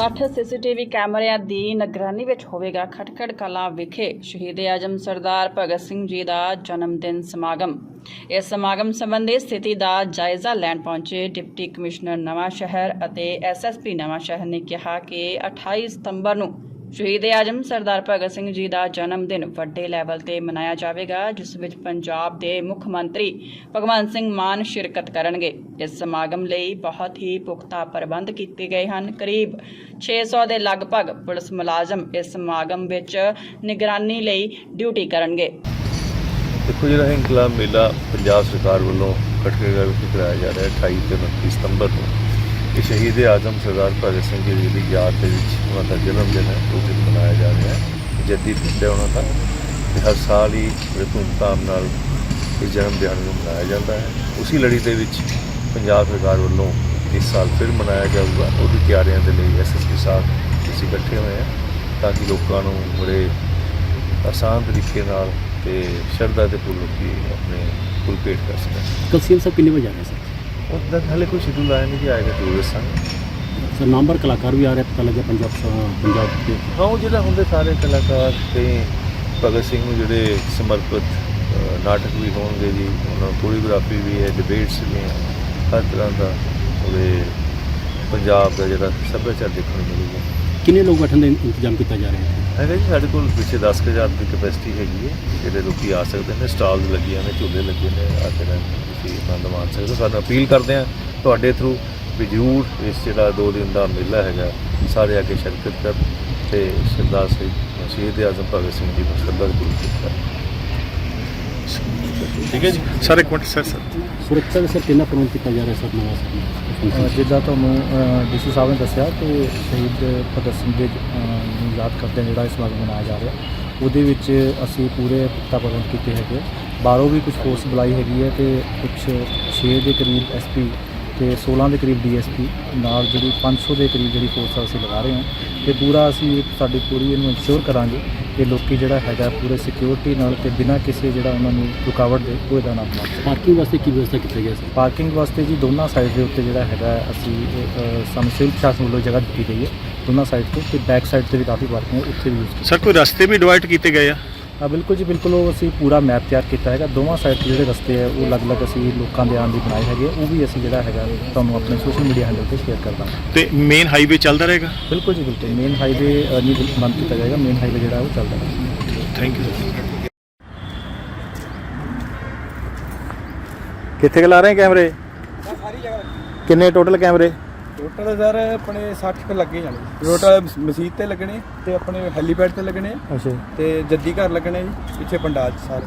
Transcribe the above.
60 CCTV ਕੈਮਰਿਆਂ ਦੀ ਨਿਗਰਾਨੀ ਵਿੱਚ ਹੋਵੇਗਾ ਖਟਖੜ ਕਲਾਂ ਵਿਖੇ ਸ਼ਹੀਦ ਆਜਮ ਸਰਦਾਰ ਭਗਤ ਸਿੰਘ ਜੀ ਦਾ ਜਨਮ ਦਿਨ ਸਮਾਗਮ। ਇਸ ਸਮਾਗਮ ਸੰਬੰਧੀ ਸਥਿਤੀ ਦਾ ਜਾਇਜ਼ਾ ਲੈਣ ਪਹੁੰਚੇ ਡਿਪਟੀ ਕਮਿਸ਼ਨਰ ਨਵਾਂ ਸ਼ਹਿਰ ਅਤੇ ਐਸਐਸਪੀ ਨਵਾਂ ਸ਼ਹਿਰ ਨੇ ਕਿਹਾ ਕਿ 28 ਸਤੰਬਰ ਨੂੰ ਸ਼ਹੀਦ ਆਜਮ ਸਰਦਾਰ ਭਗਤ ਸਿੰਘ ਜੀ ਦਾ ਜਨਮ ਦਿਨ ਵੱਡੇ ਲੈਵਲ ਤੇ ਮਨਾਇਆ ਜਾਵੇਗਾ, ਜਿਸ ਵਿੱਚ ਪੰਜਾਬ ਦੇ ਮੁੱਖ ਮੰਤਰੀ ਭਗਵੰਤ ਸਿੰਘ ਮਾਨ ਸ਼ਿਰਕਤ ਕਰਨਗੇ। ਇਸ ਸਮਾਗਮ ਲਈ ਬਹੁਤ ਹੀ ਪੁਖਤਾ ਪ੍ਰਬੰਧ ਕੀਤੇ ਗਏ ਹਨ। ਕਰੀਬ 600 ਦੇ ਲਗਭਗ ਪੁਲਿਸ ਮੁਲਾਜ਼ਮ ਇਸ ਸਮਾਗਮ ਵਿੱਚ ਨਿਗਰਾਨੀ ਲਈ ਡਿਊਟੀ ਕਰਨਗੇ। ਦੇਖੋ ਜਿਹੜਾ ਇਨਕਲਾਬ ਮੇਲਾ ਪੰਜਾਬ ਸਰਕਾਰ ਵੱਲੋਂ ਖਟਕੇਗਾ ਵਿੱਚ ਕਰਾਇਆ ਜਾ ਰਿਹਾ ਹੈ 28 ਤੇ 29 ਸਤੰਬਰ ਨੂੰ। ਕਿ ਸ਼ਹੀਦ ਆਜ਼ਮ ਸਰਦਾਰ ਭਗਤ ਸਿੰਘ ਜੀ ਦੀ ਯਾਦ ਦੇ ਵਿੱਚ ਉਹਨਾਂ ਦਾ ਜਨਮ ਦਿਨ ਹੈ, ਉਹ ਦਿਨ ਮਨਾਇਆ ਜਾ ਰਿਹਾ ਹੈ। ਜੱਦੀ ਪਿੰਡ ਹੈ ਉਹਨਾਂ ਦਾ। ਹਰ ਸਾਲ ਹੀ ਧੂਮਧਾਮ ਨਾਲ ਇਸ ਜਨਮ ਦਿਹਾੜੇ ਨੂੰ ਮਨਾਇਆ ਜਾਂਦਾ ਹੈ। ਉਸੇ ਲੜੀ ਦੇ ਵਿੱਚ ਪੰਜਾਬ ਸਰਕਾਰ ਵੱਲੋਂ ਇਸ ਸਾਲ ਫਿਰ ਮਨਾਇਆ ਜਾਊਗਾ। ਉਹਦੀ ਤਿਆਰੀਆਂ ਦੇ ਲਈ ਐਸਐਸਪੀ ਸਾਹਿਬ ਅਸੀਂ ਇਕੱਠੇ ਹੋਏ ਹਾਂ ਤਾਂ ਕਿ ਲੋਕਾਂ ਨੂੰ ਬੜੇ ਆਸਾਨ ਤਰੀਕੇ ਨਾਲ ਤੇ ਸ਼ਰਧਾ ਦੇ ਪੂਰਵਕ ਆਪਣੇ ਕੁਲ ਭੇਟ ਕਰ ਸਕਣ। ਕਲ ਸਾਹਿਬ ਕਿੰਨੇ ਵਜੇ ਆ ਸਰ? ਉਹਦਾ ਹਲੇ ਕੋਈ ਸ਼ਡਿਊਲ ਆਇਆ ਨਹੀਂ ਕਿ ਆਏਗਾ ਜ਼ਰੂਰ ਦੱਸਾਂਗੇ ਸਰ ਨਾਮਵਰ ਕਲਾਕਾਰ ਵੀ ਆ ਰਹੇ ਪਤਾ ਲੱਗਿਆ ਪੰਜਾਬ ਪੰਜਾਬ ਦੇ। ਹਾਂ ਉਹ ਜਿਹੜਾ ਹੁੰਦੇ ਸਾਰੇ ਕਲਾਕਾਰ ਤੇ ਭਗਤ ਸਿੰਘ ਨੂੰ ਜਿਹੜੇ ਸਮਰਪਿਤ ਨਾਟਕ ਵੀ ਹੋਣਗੇ ਜੀ ਉਹਨਾਂ ਕੋਰੀਓਗ੍ਰਾਫੀ ਵੀ ਹੈ ਡਿਬੇਟਸ ਵੀ ਹੈ ਹਰ ਤਰ੍ਹਾਂ ਦਾ ਉਹਦੇ ਪੰਜਾਬ ਦਾ ਜਿਹੜਾ ਸੱਭਿਆਚਾਰ ਦੇਖਣ ਨੂੰ ਮਿਲੇਗਾ। ਕਿੰਨੇ ਲੋਕ ਬੈਠਣ ਦਾ ਇੰਤਜ਼ਾਮ ਕੀਤਾ ਜਾ ਰਿਹਾ ਹੈ? ਹੈਗਾ ਜੀ ਸਾਡੇ ਕੋਲ ਪਿੱਛੇ 10000 ਦੀ ਕਪੈਸਿਟੀ ਹੈਗੀ ਹੈ ਜਿਹੜੇ ਲੋਕ ਆ ਸਕਦੇ ਨੇ ਸਟਾਲਸ ਲੱਗੀਆਂ ਨੇ ਝੂਲੇ ਲੱਗੇ ਨੇ ਆ ਕੇ ਤੁਸੀਂ ਆਨੰਦ ਮਾਣ ਸਕਦੇ ਹੋ ਸਾਨੂੰ ਅਪੀਲ ਕਰਦੇ ਆ ਤੁਹਾਡੇ ਥਰੂ ਵੀ ਜ਼ਰੂਰ ਇਸ ਜਿਹੜਾ ਦੋ ਦਿਨ ਦਾ ਮੇਲਾ ਹੈਗਾ ਸਾਰੇ ਆ ਕੇ ਸ਼ਿਰਕਤ ਕਰਨ ਤੇ ਸਰਦਾਰ ਸਿੰਘ ਸ਼ਹੀਦ ਆਜ਼ਮ ਭਗਤ ਸਿੰਘ ਜੀ ਨੂੰ ਸ਼ਰਧਾ ਪੂਰੀ ਕਰਨ ਠੀਕ ਹੈ ਜੀ। ਸਰ ਇੱਕ ਸਰ ਸੁਰੱਖਿਆ ਦਾ ਸਰ ਕਿੰਨਾ ਪ੍ਰਬੰਧ ਕੀਤਾ ਜਾ ਰਿਹਾ ਸਰ ਨਵਾਂ ਸਰ ਅ, ਜਿੱਦਾਂ ਤੁਹਾਨੂੰ ਡੀਸੀ ਸਾਹਿਬ ਨੇ ਦੱਸਿਆ ਕਿ ਸ਼ਹੀਦ ਭਗਤ ਸਿੰਘ ਦੇ ਅ, ਨੂੰ ਯਾਦ ਕਰਦੇ ਜਿਹੜਾ ਇਸ ਵਾਰ ਮਨਾਇਆ ਜਾ ਰਿਹਾ। ਉਹਦੇ ਵਿੱਚ ਅਸੀਂ ਪੂਰੇ ਪੁਖਤਾ ਪ੍ਰਬੰਧ ਕੀਤੇ ਹੈਗੇ ਬਾਹਰੋਂ ਵੀ ਕੁਝ ਫੋਰਸ ਬੁਲਾਈ ਹੈਗੀ ਹੈ ਤੇ ਕੁਝ 6 ਦੇ ਕਰੀਬ ਐਸਪੀ ਤੇ 16 ਦੇ ਕਰੀਬ ਡੀਐਸਪੀ ਨਾਲ ਜਿਹੜੀ 500 ਦੇ ਕਰੀਬ ਜਿਹੜੀ ਫੋਰਸ ਆ ਅਸੀਂ ਲਗਾ ਰਹੇ ਹਾਂ। ਤੇ ਪੂਰਾ ਅਸੀਂ ਸਾਡੀ ਪੂਰੀ ਇਹਨੂੰ ਇੰਸ਼ੋਰ ਕਰਾਂਗੇ ਕਿ ਲੋਕੀ ਜਿਹੜਾ ਹੈਗਾ ਪੂਰੇ ਸਿਕਿਉਰਿਟੀ ਨਾਲ ਤੇ ਬਿਨਾਂ ਕਿਸੇ ਜਿਹੜਾ ਉਹਨਾਂ ਨੂੰ ਰੁਕਾਵਟ ਦੇ ਕੋਈ ਦਾ ਨਾ ਪਹੁੰਚੇ ਪਾਰਕਿੰਗ ਵਾਸਤੇ ਕੀ ਵਿਵਸਥਾ ਕੀਤੀ ਗਈ ਸੀ ਪਾਰਕਿੰਗ ਵਾਸਤੇ ਜੀ ਦੋਨਾਂ ਸਾਈਡ ਦੇ ਉੱਤੇ ਜਿਹੜਾ ਹੈਗਾ ਅਸੀਂ ਸਾਨੂੰ ਸਿਵਲ ਪ੍ਰਸ਼ਾਸਨ ਵੱਲੋਂ ਜਗ੍ਹਾ ਦਿੱਤੀ ਗਈ ਹੈ। ਦੋਨਾਂ ਸਾਈਡ ਤੋਂ ਤੇ ਬੈਕ ਸਾਈਡ ਤੇ ਵੀ ਕਾਫੀ ਪਾਰਕਿੰਗ ਹੈ ਉੱਥੇ ਵੀ ਸਰ ਕੋਈ ਰਸਤੇ ਵੀ ਡਿਵਾਈਡ ਕੀਤੇ ਗਏ ਆ? ਆ ਬਿਲਕੁਲ ਜੀ ਬਿਲਕੁਲ ਉਹ ਅਸੀਂ ਪੂਰਾ ਮੈਪ ਤਿਆਰ ਕੀਤਾ ਹੈਗਾ। ਦੋਵਾਂ ਸਾਈਡ ਤੇ ਜਿਹੜੇ ਰਸਤੇ ਹੈ ਉਹ ਅਲੱਗ-ਅਲੱਗ ਅਸੀਂ ਲੋਕਾਂ ਦੇ ਆਉਣ ਦੀ ਬਣਾਏ ਹੈਗੇ ਆ। ਉਹ ਵੀ ਅਸੀਂ ਜਿਹੜਾ ਹੈਗਾ ਤੁਹਾਨੂੰ ਆਪਣੇ ਸੋਸ਼ਲ ਮੀਡੀਆ ਹੈਂਡਲ ਤੇ ਸ਼ੇਅਰ ਕਰ ਦਾਂਗੇ ਤੇ ਮੇਨ ਹਾਈਵੇ ਚੱਲਦਾ ਰਹੇਗਾ? ਬਿਲਕੁਲ ਜੀ ਬਿਲਕੁਲ। ਮੇਨ ਹਾਈਵੇ ਨਹੀਂ ਬੰਦ ਕੀਤਾ ਜਾਏਗਾ। ਮੇਨ ਹਾਈਵੇ ਜਿਹੜਾ ਉਹ ਚੱਲਦਾ ਹੈ ਥੈਂਕ ਯੂ ਕਿੱਥੇ ਕੁ ਲਾ ਰਹੇ ਕੈਮਰੇ? ਕਿੰਨੇ ਟੋਟਲ ਕੈਮਰੇ? ਟੋਟਲ ਸਰ ਆਪਣੇ 60 ਕੁ ਲੱਗੇ ਜਾਣੇ। ਟੋਟਲ ਮਸਜਿਦ ਤੇ ਲੱਗਣੇ ਤੇ ਆਪਣੇ ਹੈਲੀਪੈਡ ਤੇ ਲੱਗਣੇ। ਅੱਛਾ। ਤੇ ਜੱਦੀ ਘਰ ਲੱਗਣੇ ਜੀ ਪਿੱਛੇ ਪੰਡਾਲ ਚ ਸਾਰੇ।